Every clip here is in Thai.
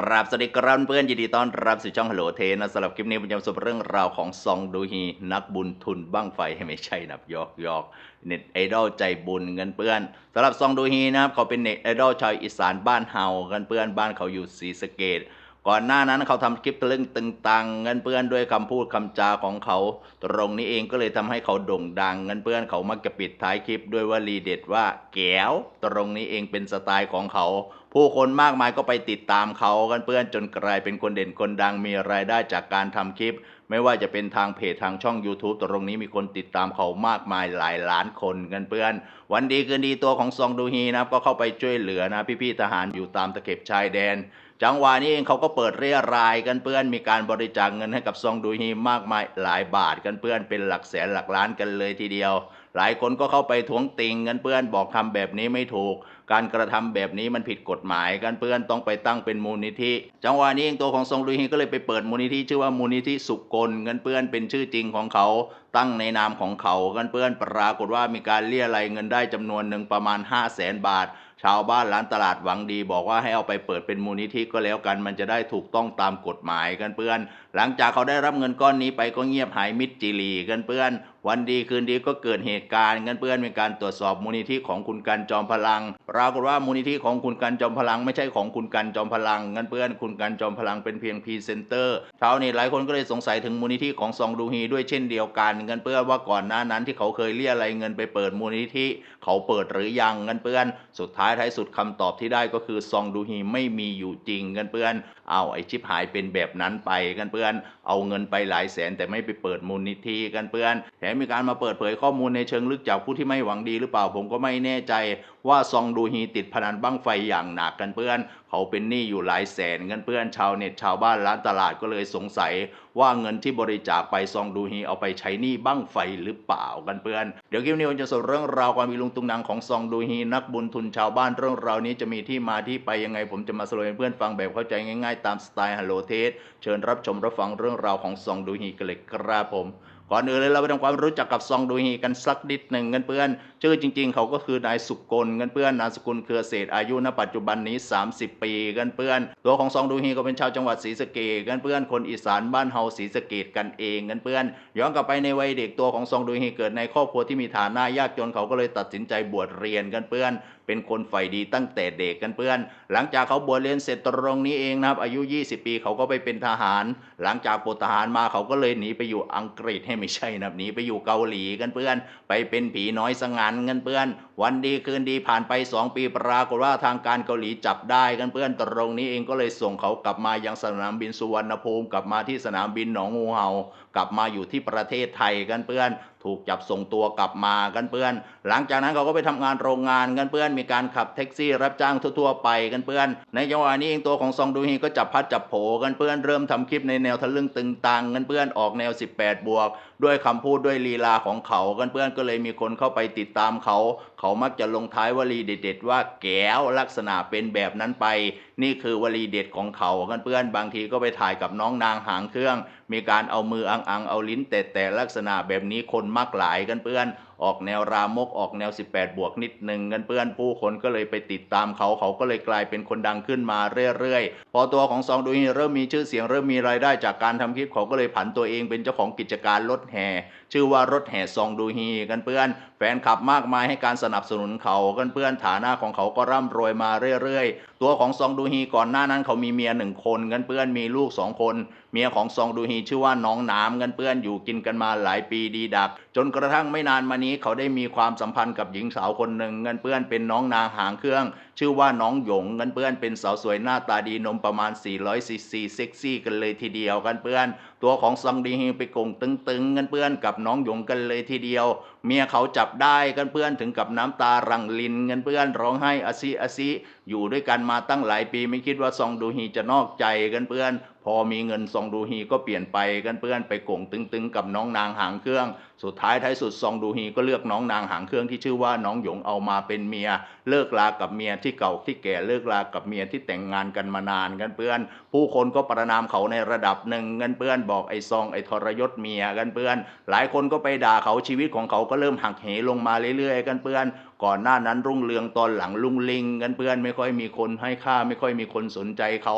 กราบสวัสดีครับเพื่อนยินดีต้อนรับสู่ช่องฮัลโหลเทนะสำหรับคลิปนี้ผมจะมาสรุปเรื่องราวของซองดูฮีนักบุญทุนบ้างไฟให้ไม่ใช่นับยอกยอกเน็ตไอดอลใจบุญเงินเพื่อนสำหรับซองดูฮีนะครับเขาเป็นเน็ตไอดอลชาวอีสานบ้านเฮากันเพื่อนบ้านเขาอยู่ศรีสะเกดก่อนหน้านั้นเขาทำคลิปตะลึงตึงตังเงินเพื่อนด้วยคำพูดคำจาของเขา ตรงนี้เองก็เลยทำให้เขาโด่งดังเงินเพื่อนเขามักจะปิดท้ายคลิปด้วยวลีเด็ดว่าแก้วตรงนี้เองเป็นสไตล์ของเขา ผู้คนมากมายก็ไปติดตามเขากันเพื่อนจนกลายเป็นคนเด่นคนดังมีรายได้จากการทำคลิป ไม่ว่าจะเป็นทางเพจทางช่อง YouTube ตรงนี้มีคนติดตามเขามากมายหลายล้านคนกันเพื่อน วันดีคืนดีตัวของซองดูฮีนะครับก็เข้าไปช่วยเหลือนะพี่ๆทหารอยู่ตามตะเข็บชายแดนจังหวะนี้เองเขาก็เปิดเรียรายกันเพื่อนมีการบริจาคเงินให้กับซองดูฮีมากมายหลายบาทกันเพื่อนเป็นหลักแสนหลักล้านกันเลยทีเดียว หลายคนก็เข้าไปทวงติงกันเพื่อนบอกทำแบบนี้ไม่ถูก การกระทำแบบนี้มันผิดกฎหมายกันเพื่อนต้องไปตั้งเป็นมูลนิธิ จังหวะนี้เองตัวของทรงดูฮีก็เลยไปเปิดมูลนิธิชื่อว่ามูลนิธิสุกลกันเพื่อนเป็นชื่อจริงของเขา ตั้งในนามของเขากันเพื่อนปรากฏว่ามีการเรียรายเงินได้จำนวนหนึ่งประมาณ 5 0 0แสนบาท ชาวบ้านร้านตลาดหวังดี บอกว่าให้เอาไปเปิดเป็นมูลนิธิก็แล้วกัน มันจะได้ถูกต้องตามกฎหมายกันเพื่อน หลังจากเขาได้รับเงินก้อนนี้ไปก็เงียบหายมิดจิลีกันเพื่อน วันดีคืนดีก็เกิดเหตุการณ์กันเพื่อนมีการตรวจสอบมูลนิธิของคุณกันจอมพลัง ปรากฏว่ามูลนิธิของคุณกันจอมพลัง ไม่ใช่ของคุณกันจอมพลังกันเพื่อน คุณกันจอมพลังเป็นเพียงพรีเซนเตอร์ชาวเน็ตหลายคนก็เลยสงสัยถึงมูลนิธิของซองดูฮีด้วยเช่นเดียวกันกันเพื่อนว่าก่อนหน้านั้นที่เขาเคยเรียอะไรเงินไปเปิดมูลนิธิเขาเปิดหรือยังกันเพื่อน สุดท้ายท้ายสุดคำตอบที่ได้ก็คือซองดูฮีไม่มีอยู่จริงกันเพื่อนเอาไอชิปหายเป็นแบบนั้นไปกันเพื่อน เอาเงินไปหลายแสนแต่ไม่ไปเปิดมูลนิธิกันเพื่อน แถมมีการมาเปิดเผยข้อมูลในเชิงลึกจากผู้ที่ไม่หวังดีหรือเปล่าผมก็ไม่แน่ใจว่าซองดูฮีติดพนันบั้งไฟอย่างหนักกันเพื่อน เขาเป็นหนี้อยู่หลายแสนกันเพื่อนชาวเน็ตชาวบ้านร้านตลาดก็เลยสงสัย ว่าเงินที่บริจาคไปซองดูฮีเอาไปใช้หนี้บั้งไฟหรือเปล่ากันเพื่อน เดี๋ยวคลิปนี้ผมจะสรุปเรื่องราวความมีลุงตุงนางของซองดูฮีนักบุญทุนชาวบ้านเรื่องราวนี้จะมีที่มาที่ไปยังไงผมจะมาสรุปให้เพื่อนฟังแบบเข้าใจง่ายตามสไตล์ฮัลโหลเทสเชิญรับชมรับฟังเรื่องราวของซองดูฮีกันเลยครับผม ก่อนอื่นเลยเราไปทำความรู้จักกับซองดูฮีกันสักนิดหนึ่งกันเพื่อน ชื่อจริง ๆ เขาก็คือนายสุกลกันเพื่อนนามสกุลเครือเศษอายุณปัจจุบันนี้ 30 ปีกันเพื่อน ตัวของซองดูฮีก็เป็นชาวจังหวัดศรีสะเกษกันเพื่อนคนอีสานบ้านเฮาศรีสะเกษกันเองกันเพื่อน ย้อนกลับไปในวัยเด็กตัวของซองดูฮีเกิดในครอบครัวที่มีฐานะยากจนเขาก็เลยตัดสินใจบวชเรียนกันเพื่อนเป็นคนใฝ่ดีตั้งแต่เด็กกันเพื่อน หลังจากเขาบวชเรียนเสร็จตรงนี้เองนะครับ อายุ 20 ปีเขาก็ไปเป็นทหาร หลังจากปลดทหารมาเขาก็เลยหนีไปอยู่อังกฤษให้ไม่ใช่นะหนีไปอยู่เกาหลีกันเพื่อน ไปเป็นผีน้อยสงันกันเพื่อนวันดีคืนดีผ่านไป 2 ปีปรากฏว่าทางการเกาหลีจับได้กันเพื่อนตรงนี้เองก็เลยส่งเขากลับมายังสนามบินสุวรรณภูมิกลับมาที่สนามบินหนองงูเห่ากลับมาอยู่ที่ประเทศไทยกันเพื่อนถูกจับส่งตัวกลับมากันเพื่อน หลังจากนั้นเขาก็ไปทำงานโรงงานกันเพื่อน มีการขับแท็กซี่รับจ้างทั่วๆไปกันเพื่อน ในจังหวะนี้เองตัวของซองดูฮีก็จับพัดจับโผกันเพื่อนเริ่มทำคลิปในแนวทะลึ่งตึงตังกันเพื่อนออกแนว 18 บวก ด้วยคำพูดด้วยลีลาของเขากันเพื่อนก็เลยมีคนเข้าไปติดตามเขา เขามักจะลงท้ายวลีเด็ด ๆ ว่าแก้วลักษณะเป็นแบบนั้นไป นี่คือวลีเด็ดของเขากันเพื่อนบางทีก็ไปถ่ายกับน้องนางหางเครื่อง มีการเอามืออังอังๆเอาลิ้นแต่แต่ลักษณะแบบนี้คนมักหลายกันเพื่อนออกแนวรามกออกแนว 18 บวกนิดหนึ่งกันเพื่อนผู้คนก็เลยไปติดตามเขาเขาก็เลยกลายเป็นคนดังขึ้นมาเรื่อยๆ พอตัวของซองดูฮีเริ่มมีชื่อเสียงเริ่มมีรายได้จากการทำคลิปเขาก็เลยผันตัวเองเป็นเจ้าของกิจการรถแห่ ชื่อว่ารถแห่ซองดูฮีกันเพื่อนแฟนคลับมากมายให้การสนับสนุนเขากันเพื่อนฐานะของเขาก็ร่ำรวยมาเรื่อยๆ ตัวของซองดูฮีก่อนหน้านั้นเขามีเมียหนึ่งคนกันเพื่อนมีลูกสองคน เมียของซองดูฮีชื่อว่าน้องน้ำกันเพื่อนอยู่กินกันมาหลายปีดีดัก จนกระทั่งไม่นานมานี้เขาได้มีความสัมพันธ์กับหญิงสาวคนหนึ่งเงินเพื่อนเป็นน้องนางหางเครื่อง ชื่อว่าน้องหยงเงินเพื่อนเป็นสาวสวยหน้าตาดีนมประมาณ400ซีซีเซ็กซี่กันเลยทีเดียวกันเพื่อน ตัวของซองดีฮีไปกงตึงๆกันเพื่อนกับน้องหยงกันเลยทีเดียว เมียเขาจับได้กันเพื่อนถึงกับน้ำตารังลินกันเพื่อนร้องไห้อาซิอาซิอยู่ด้วยกันมาตั้งหลายปีไม่คิดว่าซองดูฮีจะนอกใจกันเพื่อน พอมีเงินซองดูฮีก็เปลี่ยนไปกันเพื่อนไปโก่งตึงๆกับน้องนางหางเครื่องสุดท้ายท้ายสุดซองดูฮีก็เลือกน้องนางหางเครื่องที่ชื่อว่าน้องหยงเอามาเป็นเมีย เลิกลากับเมียที่เก่าที่แก่เลิกลากับเมียที่แต่งงานกันมานานกันเพื่อน ผู้คนก็ประนามเขาในระดับหนึ่งกันเพื่อนบอกไอ้ซองไอ้ทรยศเมียกันเพื่อน หลายคนก็ไปด่าเขาชีวิตของเขาก็เริ่มหักเหลงมาเรื่อยๆ กันเพื่อนก่อนหน้านั้นรุ่งเรืองตอนหลังลุงลิงกันเพื่อนไม่ค่อยมีคนให้ค่าไม่ค่อยมีคนสนใจเขา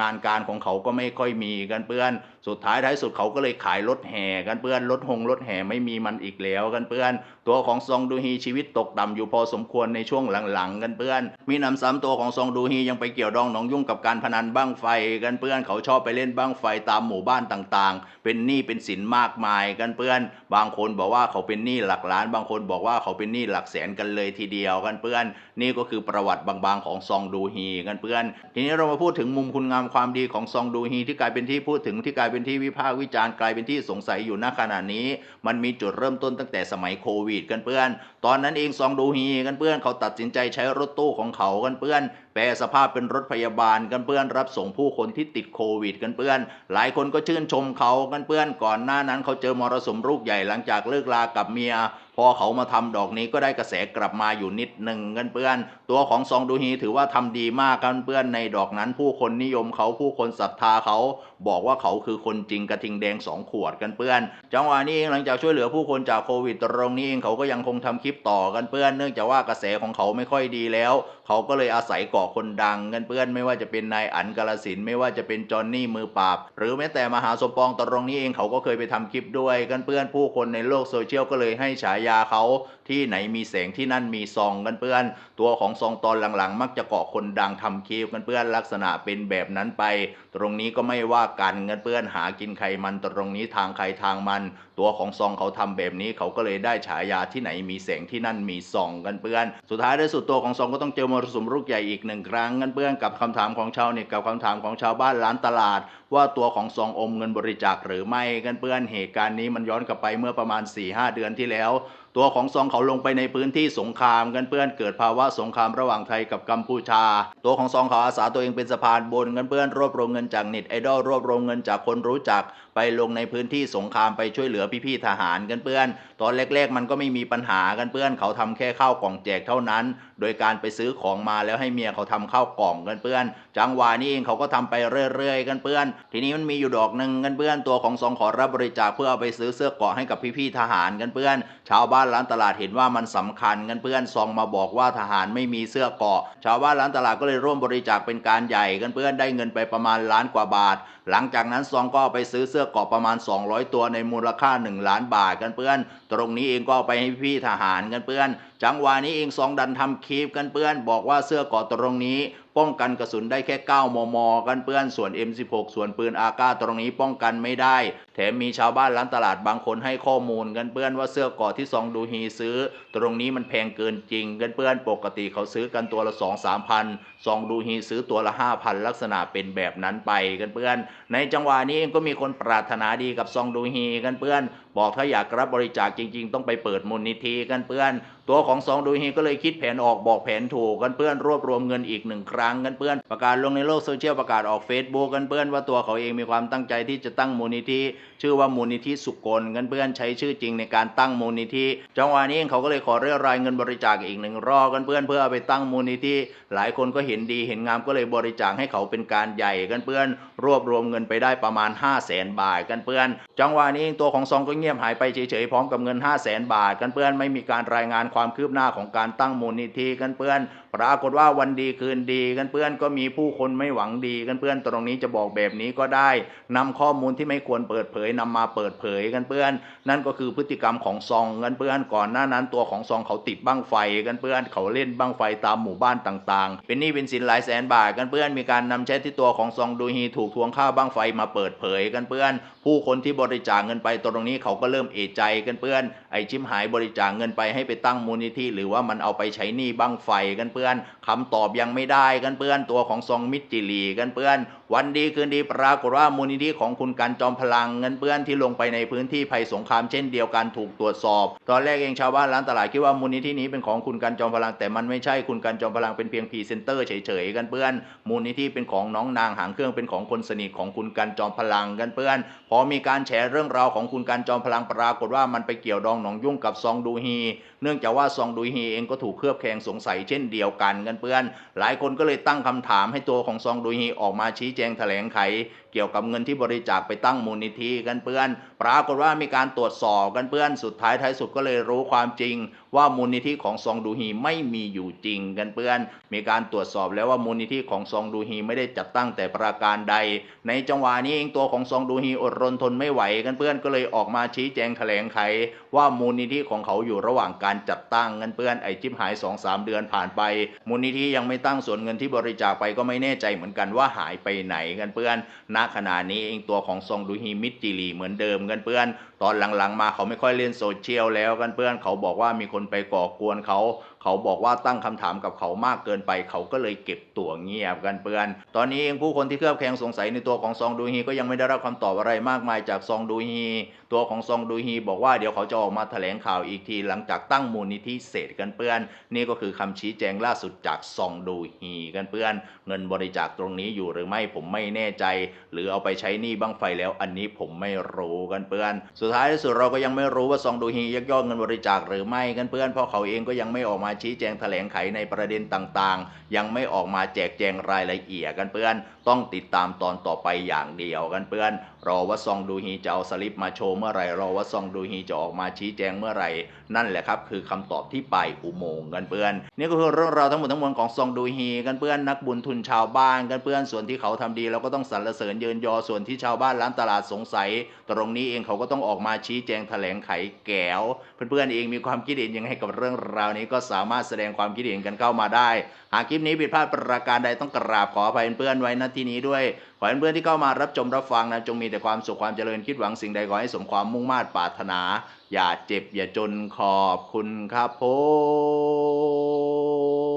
งานการของเขาก็ไม่ค่อยมีกันเพื่อน สุดท้ายท้ายสุดเขาก็เลยขายรถแห่กันเพื่อนรถหงรถแห่ไม่ไม่มีมันอีกแล้วกันเพื่อน ตัวของซองดูฮีชีวิตตกต่ำอยู่พอสมควรในช่วงหลังๆกันเพื่อน มีนำซ้ำตัวของซองดูฮียังไปเกี่ยวดองหนองยุ่งกับการพนันบ้างไฟกันเพื่อนเขาชอบไปเล่นบ้างไฟตามหมู่บ้านต่างๆ เป็นหนี้เป็นสินมากมายกันเพื่อน บางคนบอกว่าเขาเป็นหนี้หลักล้าน บางคนบอกว่าเขาเป็นหนี้หลักแสนกันเลยทีเดียวกันเพื่อน นี่ก็คือประวัติบางๆของซองดูฮีกันเพื่อน ทีนี้เรามาพูดถึงมุมคุณงามความดีของซองดูฮีที่กลายเป็นที่พูดถึงที่กลายเป็นที่วิพากษ์วิจารณ์กลายเป็นที่สงสัยอยู่ณขณะนี้ มันมีีจุดเริ่มต้นตั้งแต่สมัยโควิดกันเพื่อน ตอนนั้นเองซองดูฮีกันเพื่อนเขาตัดสินใจใช้รถตู้ของเขากันเพื่อน ปลสภาพเป็นรถพยาบาลกันเพื่อนรับส่งผู้คนที่ติดโควิดกันเพื่อน หลายคนก็ชื่นชมเขากันเพื่อนก่อนหน้านั้นเขาเจอมรสุมลูกใหญ่หลังจากเลิกลากับเมีย พอเขามาทำดอกนี้ก็ได้กระแสกลับมาอยู่นิดหนึ่งกันเพื่อน ตัวของซองดูฮีถือว่าทำดีมากกันเพื่อนในดอกนั้นผู้คนนิยมเขาผู้คนศรัทธาเขาบอกว่าเขาคือคนจริงกระทิงแดงสองขวดกันเพื่อน จังหวะนี้เองหลังจากช่วยเหลือผู้คนจากโควิดตรงนี้เองเขาก็ยังคงทำคลิปต่อกันเพื่อน เนื่องจากว่ากระแสของเขาไม่ค่อยดีแล้ว เขาก็เลยอาศัยเกาะคนดังกันเพื่อนไม่ว่าจะเป็นนายอันกาลสินไม่ว่าจะเป็นจอห์นนี่มือปราบ หรือแม้แต่มหาสมปองตรงนี้เองเขาก็เคยไปทำคลิปด้วยกันเพื่อนผู้คนในโลกโซเชียลก็เลยให้ฉายาเขาที่ไหนมีแสงที่นั่นมีซองกันเพื่อน ตัวของซองตอนหลังๆ มักจะเกาะคนดังทำคลิปกันเพื่อนลักษณะเป็นแบบนั้นไป ตรงนี้ก็ไม่ว่ากันกันเพื่อนหากินใครมันตรงนี้ทางใครทางมัน ตัวของซองเขาทำแบบนี้เขาก็เลยได้ฉายาที่ไหนมีแสงที่นั่นมีซองกันเปื้อน สุดท้ายในสุดตัวของซองก็ต้องเจอมรสุมลูกใหญ่อีกหนึ่งครั้งกันเปื้อนกับคำถามของชาวเน็ตกับคำถามของชาวบ้านร้านตลาด ว่าตัวของซองอมเงินบริจาคหรือไม่กันเปื้อนเหตุการณ์นี้มันย้อนกลับไปเมื่อประมาณ4-5เดือนที่แล้ว ตัวของซองเขาลงไปในพื้นที่สงครามกันเพื่อนเกิดภาวะสงครามระหว่างไทยกับกัมพูชา ตัวของซองเขาอาสาตัวเองเป็นสะพานบนกันเพื่อนรวบรวมเงินจากเน็ตไอดอลรวบรวมเงินจากคนรู้จัก ไปลงในพื้นที่สงครามไปช่วยเหลือพี่ๆทหารกันเพื่อน ตอนแรกๆมันก็ไม่มีปัญหากันเพื่อนเขาทำแค่ข้าวกล่องแจกเท่านั้น โดยการไปซื้อของมาแล้วให้เมียเขาทำข้าวกล่องกันเพื่อน จังหวะนี้เองเขาก็ทำไปเรื่อยๆกันเพื่อน ทีนี้มันมีอยู่ดอกหนึ่งกันเพื่อนตัวของซองขอรับบริจาคเพื่อเอาไปซื้อเสื้อเกราะให้กับพี่ๆทหารกันเพื่อน ชาวบ้านร้านตลาดเห็นว่ามันสำคัญกันเพื่อนซองมาบอกว่าทหารไม่มีเสื้อเกาะ ชาวบ้านร้านตลาดก็เลยร่วมบริจาคเป็นการใหญ่กันเพื่อนได้เงินไปประมาณล้านกว่าบาท หลังจากนั้นซองก็ไปซื้อเสื้อกราะประมาณ 200 ตัวในมูลค่า 1 ล้านบาทกันเพื่อน ตรงนี้เองก็ไปให้พี่ทหารกันเพื่อน จังหวะนี้เองซองดันทำคลิปกันเพื่อน บอกว่าเสื้อกราะตรงนี้ป้องกันกระสุนได้แค่ 9 มม กันเพื่อน ส่วน M16 ส่วนปืนอากาตรงนี้ป้องกันไม่ได้ แถมมีชาวบ้านร้านตลาดบางคนให้ข้อมูลกันเพื่อนว่าเสื้อกราะที่ซองดูฮีซื้อ ตรงนี้มันแพงเกินจริง กันเพื่อนปกติเขาซื้อกันตัวละ 2 3 พันซองดูฮีซื้อตัวละ5,000ลักษณะเป็นแบบนั้นไปกันเพื่อนในจังหวะนี้เองก็มีคนปรารถนาดีกับซองดูฮีกันเพื่อน บอกถ้าอยากรับบริจาคจริง ๆ ต้องไปเปิดมูลนิธิกันเพื่อน ตัวของซองดูฮีก็เลยคิดแผนออกบอกแผนถูกกันเพื่อนรวบรวมเงินอีกหนึ่งครั้งกันเพื่อนประกาศลงในโลกโซเชียลประกาศออก Facebook กันเพื่อนว่าตัวเขาเองมีความตั้งใจที่จะตั้งมูลนิธิชื่อว่ามูลนิธิสุกลกันเพื่อนใช้ชื่อจริงในการตั้งมูลนิธิจังหวะนี้เองเขาก็เลยขอเรียรายเงินบริจาคอีกหนึ่งรอบกันเพื่อนเพื่อไปตั้งมูลนิธิหลายคนก็เห็นดีเห็นงามก็เลยบริจาคให้เขาเป็นการใหญ่กันเพื่อนรวบรวมเงินไปได้ประมาณ 5 0 0แสนบาทกันเพื่อน จังหวะนี้เองตัวของซองก็เงียบหายไปเฉยๆพร้อมกับเงิน 5 0 0แสนบาทกันเพื่อนไม่มีการรายงานความคืบหน้าของการตั้งมูลนิธิกันเพื่อนปรากฏว่าวันดีคืนดีกันเพื่อนก็มีผู้คนไม่หวังดีกันเพื่อนตรงนี้จะบอกแบบนี้ก็ได้นำข้อมูลที่ไม่ควรเปิดเผยนำมาเปิดเผยกันเพื่อน นั่นก็คือพฤติกรรมของซองกันเพื่อนก่อนหน้านั้นตัวของซองเขาติดบั้งไฟกันเพื่อนเขาเล่นบั้งไฟตามหมู่บ้านต่างๆ เป็นหนี้เป็นสินหลายแสนบาทกันเพื่อนมีการนำแชทที่ตัวของซองดูฮีถูกทวงค่าบั้งไฟมาเปิดเผยกันเพื่อน ผู้คนที่บริจาคเงินไปตรงนี้เขาก็เริ่มเอะใจกันเพื่อน ไอชิมหายบริจาคเงินไปให้ไปตั้งมูลนิธิหรือว่ามันเอาไปใช้หนี้บั้งไฟกันเพื่อนคำตอบยังไม่ได้กันเพื่อนตัวของซองมิตรจิลีกันเพื่อน วันดีคืนดีปรากฏว่ามูลนิธิของคุณกันจอมพลังเงินเพื่อนที่ลงไปในพื้นที่ภัยสงครามเช่นเดียวกันถูกตรวจสอบ ตอนแรกเองชาวบ้านร้านตลาดคิดว่ามูลนิธินี้เป็นของคุณกันจอมพลัง แต่มันไม่ใช่คุณกันจอมพลังเป็นเพียงพรีเซนเตอร์เฉยๆกันเพื่อน มูลนิธิเป็นของน้องนางหางเครื่องเป็นของคนสนิทของคุณกันจอมพลังกันเพื่อน พอมีการแฉเรื่องราวของคุณกันจอมพลังปรากฏว่ามันไปเกี่ยวดองหนองยุ่งกับซองดูฮี เนื่องจากว่าซองดูฮีเองก็ถูกเคลือบแคลงสงสัยเช่นเดียวกันกันเพื่อน หลายคนก็เลยตั้งคำถามให้ตัวของซองดูฮีออกมาชี้แจงแถลงไข เกี่ยวกับเงินที่บริจาคไปตั้งมูลนิธิกันเพื่อน ปรากฏว่ามีการตรวจสอบกันเพื่อนสุดท้ายท้ายสุดก็เลยรู้ความจริงว่ามูลนิธิของซองดูฮีไม่มีอยู่จริงกันเพื่อน มีการตรวจสอบแล้วว่ามูลนิธิของซองดูฮีไม่ได้จัดตั้งแต่ประการใด ในจังหวะนี้เองตัวของซองดูฮีอดรนทนไม่ไหวกันเพื่อนก็เลยออกมาชี้แจงแถลงไข ว่ามูลนิธิของเขาอยู่ระหว่างการจัดตั้งกันเพื่อนไอจิบหาย2อสเดือนผ่านไป มูลนิธิยังไม่ตั้งส่วนเงินที่บริจาคไปก็ไม่แน่ใจเหมือนกันว่าหายไปไหนกันเพื่อนณขณะนี้เองตัวของซองดูฮีมิดจิลีเหมือนเดิมกันเพื่อน ตอนหลังๆมาเขาไม่ค่อยเล่นโซเชียลแล้วกันเพื่อนเขาบอกว่ามีคนนไปก่อกวนเขาเขาบอกว่าตั้งคำถามกับเขามากเกินไป เขาก็เลยเก็บตัวเงียบกันเพื่อน ตอนนี้เองผู้คนที่เคลือบแคลงสงสัยในตัวของซองดูฮีก็ยังไม่ได้รับคำตอบอะไรมากมายจากซองดูฮีตัวของซองดูฮีบอกว่าเดี๋ยวเขาจะออกมาแถลงข่าวอีกทีหลังจากตั้งมูลนิธิเสร็จกันเพื่อน นี่ก็คือคำชี้แจงล่าสุดจากซองดูฮีกันเพื่อน เงินบริจาคตรงนี้อยู่หรือไม่ผมไม่แน่ใจ หรือเอาไปใช้หนี้บ้างไฟแล้ว อันนี้ผมไม่รู้กันเพื่อน สุดท้ายที่สุดเราก็ยังไม่รู้ว่าซองดูฮียักยอกเงินบริจาคหรือไม่กันเพื่อนเพราะเขาเองก็ยังไม่ออกมาาชี้แจงแถลงไขในประเด็นต่างๆ ยังไม่ออกมาแจกแจงรายละเอียดกันเพื่อน ต้องติดตามตอนต่อไปอย่างเดียวกันเพื่อน รอว่าซองดูฮีจะเอาสลิปมาโชว์เมื่อไหร่รอว่าซองดูฮีจะออกมาชี้แจงเมื่อไหร่ นั่นแหละครับคือคำตอบที่ปลายอุโมงค์กันเพื่อน นี่ก็คือเรื่องราวทั้งหมดทั้งมวลของซองดูฮีกันเพื่อนนักบุญทุนชาวบ้านกันเพื่อนส่วนที่เขาทำดีเราก็ต้องสรรเสริญเยินยอส่วนที่ชาวบ้านร้านตลาดสงสัย ตรงนี้เองเขาก็ต้องออกมาชี้แจงแถลงไขแก้ว เพื่อนๆเองมีความคิดเห็นยังไงกับเรื่องราวนี้ก็สาามารถแสดงความคิดเห็นกันเข้ามาได้ หากคลิปนี้ผิดพลาดประการใดต้องกราบขออภัยเพื่อนไว้ณที่นี้ด้วย ขอให้เพื่อนที่เข้ามารับชมรับฟังนะจงมีแต่ความสุขความเจริญคิดหวังสิ่งใดขอให้สมความมุ่งมา่ปรารถนา อย่าเจ็บอย่าจนขอบคุณครับผม